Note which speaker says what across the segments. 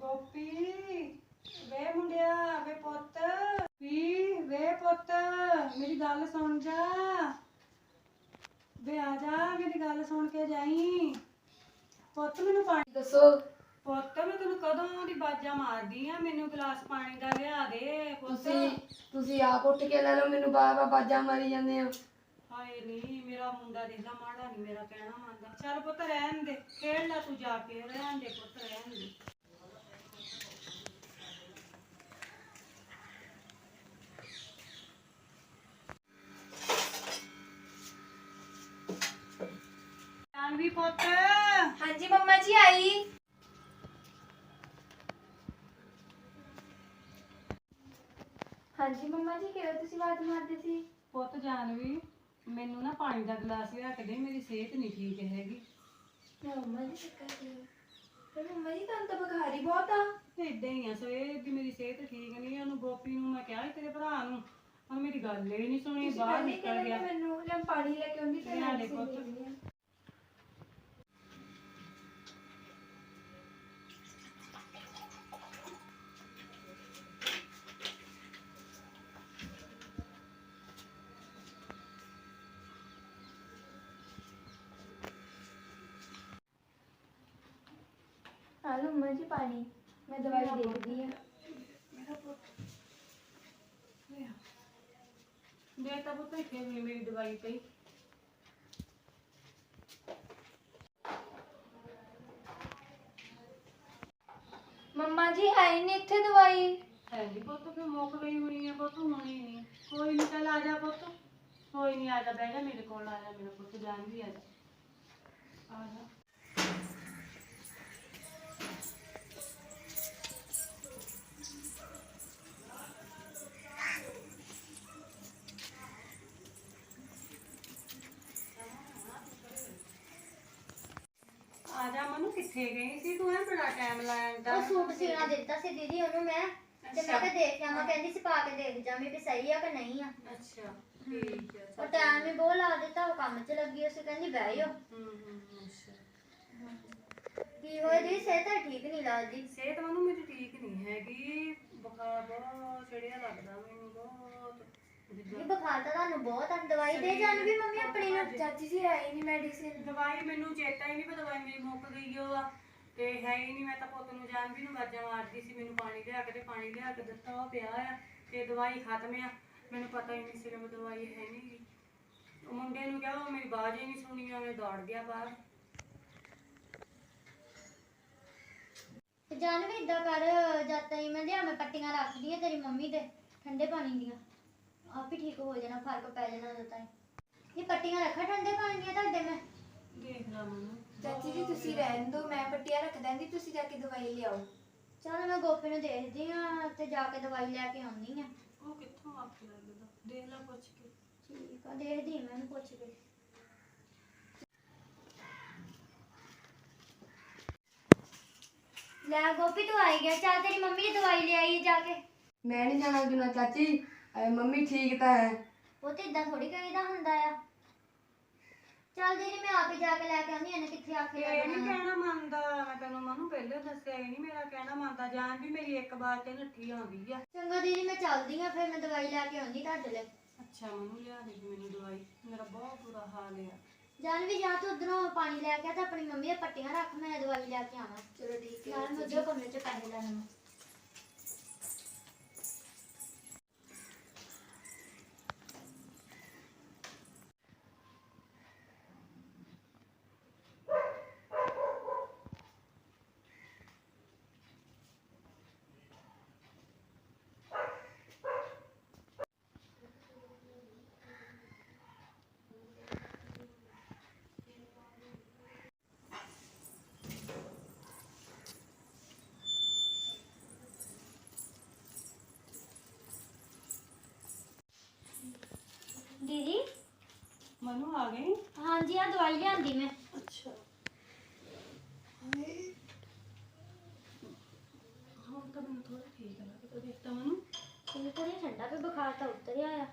Speaker 1: ਗੋਪੀ ਵੇ ਮੁੰਡਿਆ ਵੇ ਪੁੱਤ ਵੀ ਵੇ ਪੁੱਤ ਮੇਰੀ ਗੱਲ ਸੁਣ ਜਾ। ਵੇ ਆ ਜਾ ਮੇਰੀ ਗੱਲ ਸੁਣ ਕੇ ਜਾਈ। ਪੁੱਤ ਮੈਨੂੰ ਪਾਣੀ
Speaker 2: ਦੱਸੋ।
Speaker 1: ਪੁੱਤ ਮੈਂ ਤੈਨੂੰ ਕਦੋਂ ਦੀ ਬਾਜਾਂ ਮਾਰਦੀ ਆ? ਮੈਨੂੰ ਗਲਾਸ ਪਾਣੀ ਦਾ ਲਿਆ ਦੇ ਪੁੱਤ।
Speaker 2: ਤੁਸੀਂ ਤੁਸੀਂ ਆਪ ਉੱਠ ਕੇ ਲੈ ਲਓ ਮੈਨੂੰ ਬਾਬਾ ਬਾਜਾ ਮਾਰੀ ਜਾਂਦੇ ਹੋ।
Speaker 1: ਹਾਏ ਨਹੀਂ ਮੇਰਾ ਮੁੰਡਾ ਦੇਖਦਾ ਮਾੜਾ ਨਹੀਂ ਮੇਰਾ ਕਹਿਣਾ ਮੰਨਦਾ। ਚੱਲ ਪੁੱਤ ਰਹਿਣ ਦੇ। ਖੇਡ ਲੈ ਤੂੰ ਜਾ ਕੇ ਰਹਿਣ ਦੇ ਪੁੱਤ ਰਹਿਣ ਦੇ। ਜਾਨਵੀ ਪੁੱਤ।
Speaker 2: ਹਾਂਜੀ ਮੰਮਾ ਜੀ ਆਈ। ਹਾਂਜੀ ਮੰਮਾ ਜੀ ਕਿਹੜਾ ਤੁਸੀਂ ਆਵਾਜ਼ ਮਾਰਦੇ ਸੀ?
Speaker 1: ਪੁੱਤ ਜਾਨਵੀ ਮੈਨੂੰ ਨਾ ਪਾਣੀ ਦਾ ਗਲਾਸ ਲਿਆ ਕੇ ਦੇ ਮੇਰੀ ਸਿਹਤ ਨਹੀਂ ਠੀਕ ਹੈਗੀ।
Speaker 2: ਮੰਮਾ ਜੀ ਚੱਕਰ ਕੀ ਪਰ ਮੰਮਾ ਜੀ ਤੁਹਾਨੂੰ ਤਾਂ ਬੁਖਾਰ ਬਹੁਤ ਆ।
Speaker 1: ਏਦਾਂ ਹੀ ਆ ਸਵੇਰ ਦੀ ਮੇਰੀ ਸਿਹਤ ਠੀਕ ਨਹੀਂ ਉਹਨੂੰ ਗੋਪੀ ਨੂੰ ਮੈਂ ਕਿਹਾ ਸੀ ਤੇਰੇ ਭਰਾ ਨੂੰ। ਹੁਣ ਮੇਰੀ ਗੱਲ ਹੀ ਨਹੀਂ ਸੁਣੀ ਬਾਹਰ ਨਿਕਲ ਗਿਆ।
Speaker 2: ਮੈਨੂੰ ਲੈ ਪਾਣੀ ਲੈ ਕੇ ਆਉਂਦੀ ਤੇ
Speaker 1: ਲਿਆ ਦੇ
Speaker 2: medicine
Speaker 1: ਪੁੱਤ।
Speaker 2: ਦੇਣੀ ਆ। ਆ ਲਓ ਮੰਮਾ ਜੀ ਪਾਣੀ ਮੈਂ ਦਵਾਈ ਦੇਖਦੀ ਆ
Speaker 1: ਮੇਰਾ ਪੁੱਤ ਲਿਆ ਦੇ ਤਾਂ ਪੁੱਤ ਇੱਥੇ ਵੀ ਮੇਰੀ ਦਵਾਈ ਪਈ
Speaker 2: ਮੰਮਾ ਜੀ ਹੈ ਹੀ ਨਹੀਂ ਇੱਥੇ ਦਵਾਈ
Speaker 1: ਹੈ ਜੀ ਪੁੱਤ ਫਿਰ ਮੁੱਕ ਗਈ ਹੋਣੀ ਆ ਪੁੱਤ ਹੋਣੀ ਨਹੀਂ ਕੋਈ ਨਹੀਂ ਚੱਲ ਆ ਜਾ ਪੁੱਤ ਕੋਈ ਨਹੀਂ ਆ ਜਾ ਬਹਿ ਜਾ ਮੇਰੇ ਕੋਲ ਆ ਜਾ ਮੇਰਾ ਕਿੱਥੇ ਗਈ ਸੀ? ਤੂੰ ਐ ਬੜਾ ਟਾਈਮ ਲਾਇਆ
Speaker 3: ਉਹ ਸੂਟ ਸੀਣਾ ਦਿੱਤਾ ਸੀ ਦੀਦੀ ਉਹਨੂੰ ਮੈਂ ਤੇ ਮੈਂ ਕਿਹਾ ਦੇਖ ਜਾਵਾਂ ਕਹਿੰਦੀ ਸੀ ਪਾ ਕੇ ਦੇਖ ਜਾਵੇਂ ਵੀ ਸਹੀ ਆ ਕਿ ਨਹੀਂ ਆ।
Speaker 1: ਅੱਛਾ ਠੀਕ ਹੈ
Speaker 3: ਉਹ ਟਾਈਮ ਵੀ ਬਹੁਤ ਲਾ ਦਿੱਤਾ ਉਹ ਕੰਮ 'ਚ ਲੱਗੀ ਉਸ ਕਹਿੰਦੀ ਬਹਿ ਜਾਓ
Speaker 1: ਹੂੰ ਹੂੰ ਅੱਛਾ।
Speaker 3: ਕੀ ਹੋਇਆ ਦੀ ਸਿਹਤ ਤਾਂ ਠੀਕ ਨਹੀਂ ਲੱਗਦੀ?
Speaker 1: ਸਿਹਤ ਮੈਨੂੰ ਮੇਰੀ ਠੀਕ ਨਹੀਂ ਹੈਗੀ ਬੁਖਾਰ ਬਹੁਤ ਚੜਿਆ ਲੱਗਦਾ ਮੈਨੂੰ ਬਹੁਤ। ਜਿੱਦਾਂ-
Speaker 3: ਬੁਖਾਰ ਤਾਂ ਤੁਹਾਨੂੰ ਬਹੁਤ ਆ ਦਵਾਈ ਦੇ ਜਾਣ ਵੀ ਮੰਮੀ ਆਪਣੀ ਨੂੰ
Speaker 2: ਚਾਚੀ ਜੀ ਹੈ ਹੀ ਨਹੀਂ ਮੈਡੀਸਿਨ
Speaker 1: ਦਵਾਈ ਮੈਨੂੰ ਚੇਤਾ ਹੀ ਨਹੀਂ ਪਤਾ ਦਵਾਈ ਮੇਰੀ ਮੁੱਕ ਗਈ ਓ ਆ ਤੇ ਹੈ ਹੀ ਨਹੀਂ ਮੈਂ ਤਾਂ ਪੁੱਤ ਨੂੰ ਜਾਣ ਵੀ ਨੂੰ ਵਾਜਾਂ ਮਾਰਦੀ ਸੀ ਮੈਨੂੰ ਪਾਣੀ ਲਿਆ ਕੇ ਤੇ ਪਾਣੀ ਲਿਆ ਕੇ ਦਿੱਤਾ ਉਹ ਪਿਆ ਆ ਤੇ ਦਵਾਈ ਖਤਮ ਆ। ਮੈਨੂੰ ਪਤਾ ਹੀ ਨਹੀਂ ਸੀ ਕਿ ਦਵਾਈ ਹੈ ਨਹੀਂ। ਉਹ ਮੁੰਡੇ ਨੂੰ ਕਿਹਾ ਉਹ ਮੇਰੀ ਬਾਜ਼ ਹੀ ਨਹੀਂ ਸੁਣੀ ਉਹਨੇ ਦੌੜ ਗਿਆ ਬਾਹਰ।
Speaker 3: ਤੇ ਜਾਨ ਵੀ ਇਦਾਂ ਕਰ ਜਦ ਤਾਈ ਮੈਂ ਲਿਆ ਮੈਂ ਪੱਟੀਆਂ ਰੱਖਦੀ ਆ ਤੇਰੀ ਮੰਮੀ ਦੇ ਠੰਡੇ ਪਾਣੀ ਦੀਆਂ। ਆਪ ਹੀ ਠੀਕ ਹੋ ਜਾਣਾ ਫ਼ਰਕ ਪੈ ਜਾਣਾ ਉਦੋਂ ਤਾਈ। ਇਹ ਪੱਟੀਆਂ ਰੱਖਾ ਠੰਡੇ ਪਾਣੀ ਦੀਆਂ ਤੁਹਾਡੇ ਮੈਂ?
Speaker 1: ਦੇਖ ਲਾ ਮੈਨੂੰ
Speaker 2: ਚਾਚੀ ਜੀ ਤੁਸੀਂ ਰਹਿਣ ਦਿਓ ਮੈਂ ਪੱਟੀਆਂ ਰੱਖ ਦਾਂਗੀ ਤੁਸੀਂ ਜਾ ਕੇ ਦਵਾਈ ਲਿਆਓ।
Speaker 3: ਚਲ ਮੈਂ ਗੋਪੀ ਨੂੰ ਦੇਖਦੀ ਆ ਤੇ ਜਾ ਕੇ ਦਵਾਈ ਲੈ ਕੇ ਆਉਣੀ ਆ।
Speaker 1: ਉਹ ਕਿੱਥੋਂ ਆਪ ਲੱਗਦਾ? ਦੇਖ ਲੈ ਪੁੱਛ ਕੇ।
Speaker 3: ਠੀਕ ਆ ਦੇਖਦੀ ਆ ਮੈਂ ਉਹਨੂੰ ਪੁੱਛ ਕੇ। ਲੈ ਗੋਪੀ ਤੂੰ ਆਈ ਗਿਆ ਚੱਲ ਤੇਰੀ ਮੰਮੀ ਨੇ ਦਵਾਈ ਲਿਆਈ ਜਾ ਕੇ।
Speaker 2: ਮੈਂ ਨਹੀਂ ਜਾਣਾ ਜੁਨਾ ਚਾਚੀ। ਅਹ ਮੰਮੀ ਠੀਕ ਤਾਂ ਹੈ।
Speaker 3: ਉਹ ਤੇ ਇਦਾਂ ਥੋੜੀ ਕਹੀਦਾ ਹੁੰਦਾ ਆ। ਚੱਲ ਦੀਦੀ ਮੈਂ ਆਪੇ ਜਾ ਕੇ ਲੈ ਕੇ ਆਉਂਦੀ ਇਹਨੇ ਕਿੱਥੇ ਆਖੇ
Speaker 1: ਇਹ ਨਹੀਂ
Speaker 3: ਲੱਗਣਾ।
Speaker 1: ਕਹਿਣਾ ਮੰਨਦਾ ਮੈਂ ਤੈਨੂੰ ਮਨੂੰ ਪਹਿਲੇ ਦੱਸਿਆ ਹੀ ਨਹੀਂ ਮੇਰਾ ਕਹਿਣਾ ਮੰਨਦਾ ਜਾਨ ਵੀ ਮੇਰੀ ਇੱਕ ਵਾਰ ਤੇ ਨੱਠੀ ਆਉਂਦੀ ਆ।
Speaker 3: ਚੰਗਾ ਦੀਦੀ ਮੈਂ ਚੱਲਦੀ ਆ ਫਿਰ ਮੈਂ ਦਵਾਈ ਲੈ ਕੇ ਆਉਂਦੀ ਤੁਹਾਡੇ ਲਈ।
Speaker 1: ਅੱਛਾ ਮਨੂੰ ਲਿਆ ਦੇ ਮੈਨੂੰ ਦਵਾਈ ਮੇਰਾ ਬਹੁਤ ਬੁਰਾ ਹਾਲ ਆ।
Speaker 3: ਜਾਨ ਵੀ ਜਾ ਤੂੰ ਉਧਰੋਂ ਪਾਣੀ ਲੈ ਕੇ ਆ ਤਾਂ ਆਪਣੀ ਮੰਮੀ ਦੀਆਂ ਪੱਟੀਆਂ ਰੱਖ ਮੈਂ ਦਵਾਈ ਲੈ ਕੇ ਆਵਾਂ।
Speaker 2: ਚਲੋ ਠੀਕ
Speaker 3: ਨਾਲ ਮੈਂ ਉਧਰ ਕਮਰੇ 'ਚ ਪੈਸੇ ਲੈਣੇ ਨੇ ਦੀਦੀ
Speaker 1: ਗਈ?
Speaker 3: ਹਾਂਜੀ ਆ ਦਵਾਈ ਲਿਆਂਦੀ ਮੈਂ।
Speaker 1: ਅੱਛਾ। ਹੁਣ ਤਾਂ ਮੈਨੂੰ ਥੋੜਾ ਠੀਕ ਲੱਗਦਾ ਦੇਖਤਾ ਮਨੂੰ
Speaker 3: ਇਹ ਥੋੜੀ ਠੰਡਾ ਵੀ ਬੁਖਾਰ ਤਾਂ ਉਤਰਿਆ ਆ।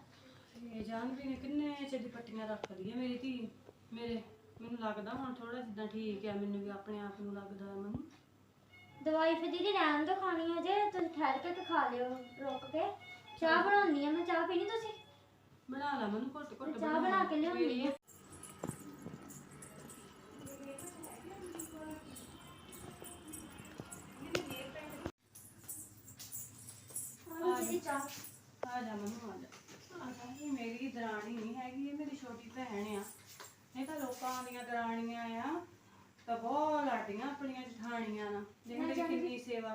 Speaker 1: ਇਹ ਜਾਨ ਵੀ ਨੇ ਕਿੰਨੇ ਚਿਰ ਦੀ ਪੱਟੀਆਂ ਰੱਖਦੀ ਆ ਮੇਰੀ ਧੀ। ਮੇਰੇ ਮੈਨੂੰ ਲੱਗਦਾ ਹੁਣ ਥੋੜਾ ਜਿੱਦਾਂ ਠੀਕ ਆ ਮੈਨੂੰ ਵੀ ਆਪਣੇ ਆਪ ਨੂੰ ਲੱਗਦਾ ਮੈਨੂੰ।
Speaker 3: ਦਵਾਈ ਫਿਰ ਦੀਦੀ ਰਹਿਣ ਦੋ ਖਾਣੀ ਹੈ ਜੇ ਤੁਸੀਂ ਠਹਿਰ ਕੇ ਤੇ ਖਾ ਲਿਓ ਰੁਕ ਕੇ। ਚਾਹ ਬਣਾਉਣੀ ਆ ਮੈਂ ਚਾਹ ਪੀਣੀ ਤੁਸੀਂ?
Speaker 1: ਬਣਾ ਲਾ ਮੈਨੂੰ ਘੁੱਟ ਘੁੱਟ
Speaker 3: ਚਾਹ ਬਣਾ ਕੇ ਲਿਆਉਣੀ ਆ।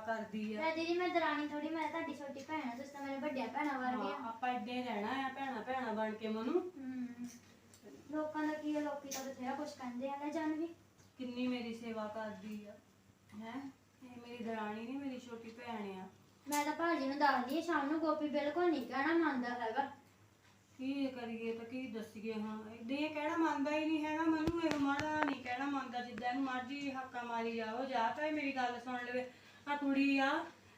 Speaker 1: ਕਰਦੀ ਆ।
Speaker 3: ਮੈਂ ਦੀਦੀ ਮੈਂ ਦਰਾਣੀ ਥੋੜੀ ਮੈਂ ਤੁਹਾਡੀ ਛੋਟੀ ਭੈਣ ਆ ਤੁਸੀਂ ਤਾਂ ਮੇਰੇ ਵੱਡਿਆਂ ਭੈਣਾਂ ਵਰਗੇ
Speaker 1: ਹਾਂ, ਆਪਾਂ ਏਦਾਂ ਹੀ ਰਹਿਣਾ ਆ ਭੈਣਾ ਭੈਣਾ ਬਣ ਕੇ ਮਨੂੰ।
Speaker 3: ਹਮ। ਲੋਕਾਂ ਦਾ ਕੀ ਆ ਲੋਕੀ ਤਾਂ ਬਥੇਰਾ ਕੁਝ ਕਹਿੰਦੇ ਆ ਨਾ ਜਾਨਵੀ
Speaker 1: ਕਿੰਨੀ ਮੇਰੀ ਸੇਵਾ ਕਰਦੀ ਆ। ਹੈ? ਇਹ ਮੇਰੀ ਦਰਾਣੀ ਨਹੀਂ ਮੇਰੀ ਛੋਟੀ ਭੈਣ ਆ।
Speaker 3: ਮੈਂ ਤਾਂ ਭਾਜੀ ਨੂੰ ਦੱਸਦੀ ਆ ਸ਼ਾਮ ਨੂੰ ਗੋਪੀ ਬਿਲਕੁਲ ਨਹੀਂ ਕਹਿਣਾ ਮੰਨਦਾ ਹੈਗਾ।
Speaker 1: ਕੀ ਕਰੀਏ ਤਾਂ ਕੀ ਦੱਸੀਏ ਹਾਂ ਏਦਾਂ ਹੀ ਕਹਿਣਾ ਮੰਨਦਾ ਹੀ ਨਹੀਂ ਹੈਗਾ ਮੈਨੂੰ ਇਹ ਮਾੜਾ ਨਹੀਂ ਕਹਿਣਾ ਮੰਨਦਾ ਜਿੱਦਾਂ ਇਹਨੂੰ ਮਰਜ਼ੀ ਹੱਕਾ ਮਾਰੀ ਜਾਓ ਜਾ ਤਾਂ ਇਹ ਮੇਰੀ ਗੱਲ ਸੁਣ ਲਵੇ। ਆ ਕੁੜੀ ਆ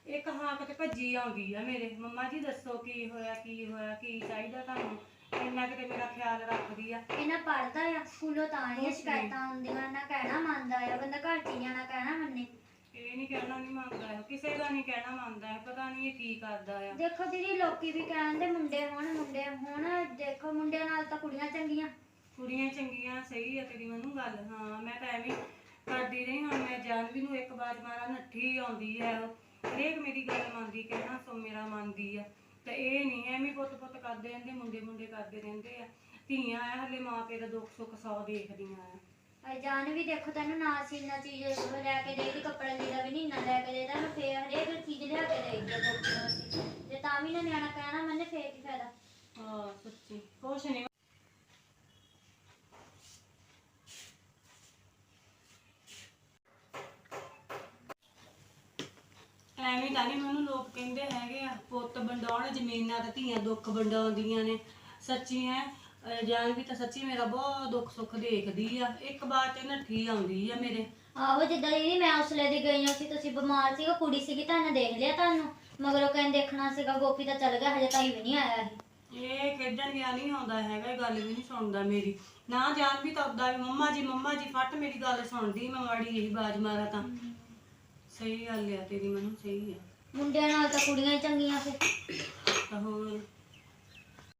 Speaker 1: ਇੱਕ ਹਾਕ ਤੇ ਭੱਜੀ ਆਉਂਦੀ ਆ ਮੇਰੇ। ਮੰਮਾ ਜੀ ਦੱਸੋ ਕੀ ਹੋਇਆ ਕੀ ਹੋਇਆ ਕੀ ਚਾਹੀਦਾ ਤੁਹਾਨੂੰ? ਇੰਨਾ ਕਿਤੇ ਮੇਰਾ ਖਿਆਲ ਰੱਖਦੀ ਆ।
Speaker 3: ਇਹਨਾਂ ਪੜਦਾ ਆ ਸਕੂਲੋਂ ਤਾਂ ਨਹੀਂ। ਸ਼ਿਕਾਇਤਾਂ ਆਉਂਦੀਆਂ ਨਾ ਕਹਿਣਾ ਮੰਨਦਾ ਆ ਬੰਦਾ ਘਰ ਚ ਜਾਣਾ ਕਹਿਣਾ ਮੰਨੇ।
Speaker 1: ਇਹ ਨਹੀਂ ਕਹਿਣਾ ਨਹੀਂ ਮੰਨਦਾ ਹੈ ਕਿਸੇ ਦਾ ਨਹੀਂ ਕਹਿਣਾ ਮੰਨਦਾ ਹੈ ਪਤਾ ਨਹੀਂ ਇਹ ਕੀ ਕਰਦਾ ਆ।
Speaker 3: ਦੇਖੋ ਦੀਦੀ ਲੋਕੀ ਵੀ ਕਹਿੰਦੇ ਮੁੰਡੇ ਹੋਣ ਮੁੰਡੇ ਹੋਣ ਦੇਖੋ ਮੁੰਡਿਆਂ ਨਾਲ ਤਾਂ ਕੁੜੀਆਂ ਚੰਗੀਆਂ।
Speaker 1: ਕੁੜੀਆਂ ਚੰਗੀਆਂ ਸਹੀ ਆ ਤੇਰੀ ਮੈਨੂੰ ਗੱਲ ਹਾਂ ਮੈਂ ਤਾਂ ਐਵੇਂ ਕਰਦੀ ਰਹੀ ਹੁਣ ਮੈਂ ਜਾਨਵੀ ਨੂੰ ਇੱਕ ਵਾਰ ਮਾਰਾ ਨੱਠੀ ਆਉਂਦੀ ਹੈ ਉਹ। ਹਰੇਕ ਮੇਰੀ ਗੱਲ ਮੰਨਦੀ ਕਹਿਣਾ ਸੋ ਮੇਰਾ ਮੰਨਦੀ ਆ। ਤੇ ਇਹ ਨਹੀਂ ਐਵੇਂ ਪੁੱਤ ਪੁੱਤ ਕਰਦੇ ਰਹਿੰਦੇ ਮੁੰਡੇ ਮੁੰਡੇ ਕਰਦੇ ਰਹਿੰਦੇ ਆ। ਧੀਆਂ ਆ ਹਲੇ ਮਾਂ ਪਿਓ ਦਾ ਦੁੱਖ ਸੁੱਖ ਸੌ ਦੇਖਦੀਆਂ ਆ।
Speaker 3: ਅਈ ਜਾਨ ਵੀ ਦੇਖੋ ਤੈਨੂੰ ਨਾ ਸੀ ਨਾ ਚੀਜ਼ ਲੈ ਕੇ ਦੇਈ ਕੱਪੜਾ ਲੀੜਾ ਵੀ ਨਹੀਂ ਨਾ ਲੈ ਕੇ ਦੇਦਾ ਮੈਂ ਫੇਰ ਹਰੇਕ ਚੀਜ਼ ਲਿਆ ਕੇ ਦੇਈ ਜੇ ਗੋਪੀ ਨੂੰ ਅਸੀਂ ਜੇ ਤਾਂ ਵੀ ਨਾ ਨਿਆਣਾ ਕਹਿਣਾ ਮੰਨੇ ਫੇਰ ਕੀ ਫਾਇਦਾ।
Speaker 1: ਹਾਂ ਸੱਚੀ। ਕੁਛ ਨਹੀਂ ਤਾਂ ਨਹੀਂ ਮੈਨੂੰ ਲੋਕ ਕਹਿੰਦੇ ਹੈਗੇ ਆ ਪੁੱਤ ਵੰਡਾਉਣ ਜ਼ਮੀਨਾਂ ਤੇ ਧੀਆਂ ਦੁੱਖ ਵੰਡਾਉਂਦੀਆਂ ਨੇ। ਸੱਚੀ ਹੈ ਜਾਨ ਵੀ ਤਾਂ ਸੱਚੀ ਮੇਰਾ ਬਹੁਤ ਦੁੱਖ ਸੁੱਖ ਦੇਖਦੀ ਆ। ਇੱਕ ਵਾਰ ਤੇ ਨੱਠੀ ਆਉਂਦੀ ਆ ਮੇਰੇ।
Speaker 3: ਆਹੋ ਜਿੱਦਾਂ ਦੀਦੀ ਮੈਂ ਉਸਲੇ ਦੀ ਗਈ ਸੀ ਤੁਸੀਂ ਬਿਮਾਰ ਸੀ ਉਹ ਕੁੜੀ ਸੀਗੀ ਤਾਂ ਦੇਖ ਲਿਆ ਤੁਹਾਨੂੰ। ਮਗਰੋਂ ਕਹਿੰਦੇ ਦੇਖਣਾ ਸੀਗਾ ਗੋਪੀ ਤਾਂ ਚੱਲ ਗਿਆ ਹਜੇ ਤਾਈ ਵੀ ਨਹੀਂ ਆਇਆ ਸੀ
Speaker 1: ਇਹ ਖੇਡਣ ਗਿਆ ਨਹੀਂ ਆਉਂਦਾ ਹੈਗਾ ਇਹ ਗੱਲ ਵੀ ਨਹੀਂ ਸੁਣਦਾ ਮੇਰੀ। ਨਾ ਜਾਨ ਵੀ ਤਾਂ ਉਦਾਂ ਵੀ ਮੰਮਾ ਜੀ ਮੰਮਾ ਜੀ ਫੱਟ ਮੇਰੀ ਗੱਲ ਸੁਣਦੀ ਮੈਂ ਮਾੜੀ ਇਹੀ ਬਾਜ ਮਾਰਾ ਤਾਂ। ਸਹੀ ਗੱਲ ਆ ਤੇਰੀ ਮੈਨੂੰ ਸਹੀ ਆ।
Speaker 3: ਮੁੰਡਿਆਂ ਨਾਲ ਤਾਂ ਕੁੜੀਆਂ ਹੀ ਚੰਗੀਆਂ ਫਿਰ।
Speaker 1: ਤਾਂ ਹੋਰ?